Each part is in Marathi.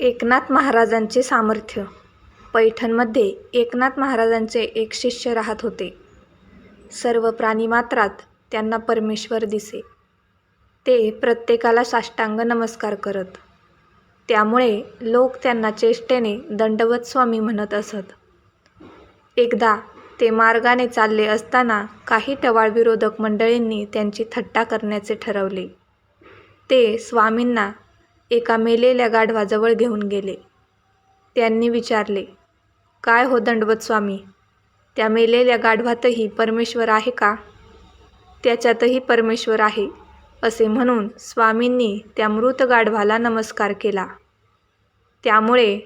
एकनाथ महाराजांचे सामर्थ्य. पैठणमध्ये एकनाथ महाराजांचे एक शिष्य राहत होते. सर्व प्राणीमात्रात त्यांना परमेश्वर दिसे. ते प्रत्येकाला साष्टांग नमस्कार करत. त्यामुळे लोक त्यांना चेष्टेने दंडवत स्वामी म्हणत असत. एकदा ते मार्गाने चालले असताना काही टवाळ विरोधक मंडळींनी त्यांची थट्टा करण्याचे ठरवले. ते स्वामींना एका मेलेल्या गाढवाजवळ घेऊन गेले. त्यांनी विचारले काय हो दंडवत स्वामी? त्या मेलेल्या गाढवातही परमेश्वर आहे का? त्याच्यातही परमेश्वर आहे असे म्हणून स्वामींनी त्या मृत गाढवाला नमस्कार केला. त्यामुळे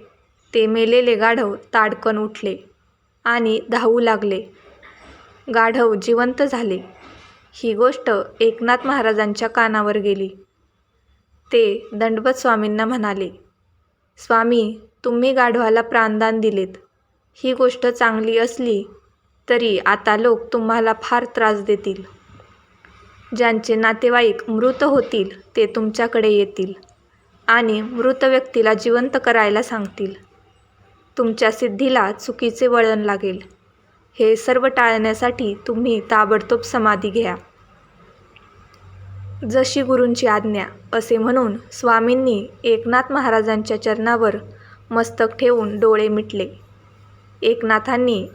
ते मेलेले गाढव ताडकन उठले आणि धावू लागले. गाढव जिवंत झाले. ही गोष्ट एकनाथ महाराजांच्या कानावर गेली. ते दंडवत स्वामींना म्हणाले स्वामी तुम्ही गाढवाला प्राणदान दिलेत. ही गोष्ट चांगली असली तरी आता लोक तुम्हाला फार त्रास देतील. ज्यांचे नातेवाईक मृत होतील ते तुमच्याकडे येतील आणि मृत व्यक्तीला जिवंत करायला सांगतील. तुमच्या सिद्धीला चुकीचे वळण लागेल. हे सर्व टाळण्यासाठी तुम्ही ताबडतोब समाधी घ्या. जशी गुरूंची आज्ञा असे म्हणून स्वामींनी एकनाथ महाराजांच्या चरणावर मस्तक ठेवून डोळे मिटले. एकनाथांनी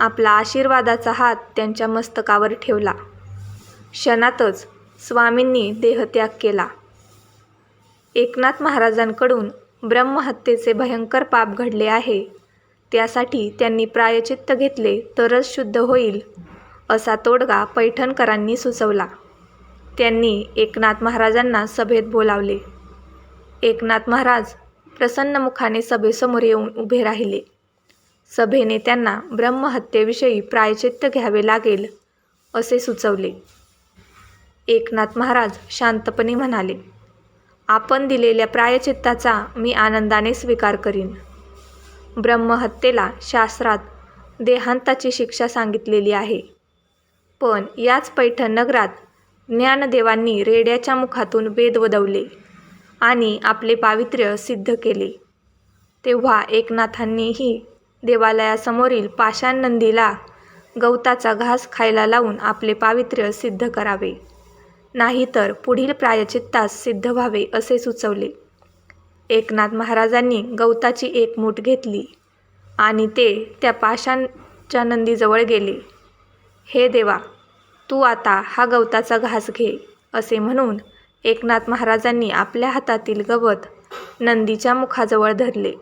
आपला आशीर्वादाचा हात त्यांच्या मस्तकावर ठेवला. क्षणातच स्वामींनी देहत्याग केला. एकनाथ महाराजांकडून ब्रह्महत्येचे भयंकर पाप घडले आहे. त्यासाठी त्यांनी प्रायचित्त घेतले तरच शुद्ध होईल असा तोडगा पैठणकरांनी सुचवला. त्यांनी एकनाथ महाराजांना सभेत बोलावले. एकनाथ महाराज प्रसन्न मुखाने सभेसमोर येऊन उभे राहिले. सभेने त्यांना ब्रह्महत्येविषयी प्रायचित्त घ्यावे लागेल असे सुचवले. एकनाथ महाराज शांतपणे म्हणाले आपण दिलेल्या प्रायचित्ताचा मी आनंदाने स्वीकार करीन. ब्रह्महत्येला शास्त्रात देहांताची शिक्षा सांगितलेली आहे. पण याच पैठण नगरात ज्ञानदेवांनी रेड्याच्या मुखातून वेद वदवले आणि आपले पावित्र्य सिद्ध केले. तेव्हा एकनाथांनीही देवालयासमोरील पाषाण नंदीला गवताचा घास खायला लावून आपले पावित्र्य सिद्ध करावे. नाहीतर पुढील प्रायचित्तास सिद्ध व्हावे असे सुचवले. एकनाथ महाराजांनी गवताची एक मूठ घेतली आणि ते त्या पाषाणच्या नंदीजवळ गेले. हे देवा तू आता हा गवताचा घास घे असे म्हणून एकनाथ महाराजांनी आपल्या हातातील गवत नंदीच्या मुखाजवळ धरले.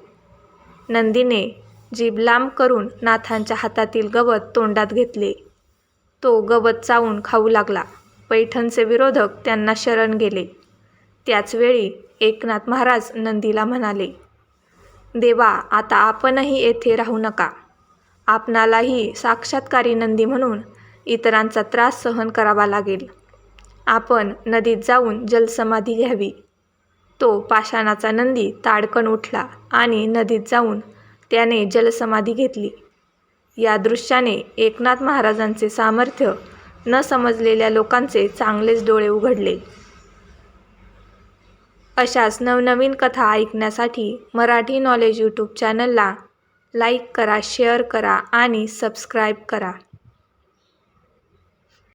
नंदीने जीभ लांब करून नाथांच्या हातातील गवत तोंडात घेतले. तो गवत चावून खाऊ लागला. पैठणचे विरोधक त्यांना शरण गेले. त्याचवेळी एकनाथ महाराज नंदीला म्हणाले देवा आता आपणही येथे राहू नका. आपणालाही साक्षात्कारी नंदी म्हणून इतरांचा त्रास सहन करावा लागेल. आपण नदीत जाऊन जलसमाधी घ्यावी. तो पाषाणाचा नंदी ताडकन उठला आणि नदीत जाऊन त्याने जलसमाधी घेतली. या दृश्याने एकनाथ महाराजांचे सामर्थ्य न समजलेल्या लोकांचे चांगलेच डोळे उघडले. अशाच नवनवीन कथा ऐकण्यासाठी मराठी नॉलेज यूट्यूब चॅनलला लाईक करा शेअर करा आणि सबस्क्राईब करा.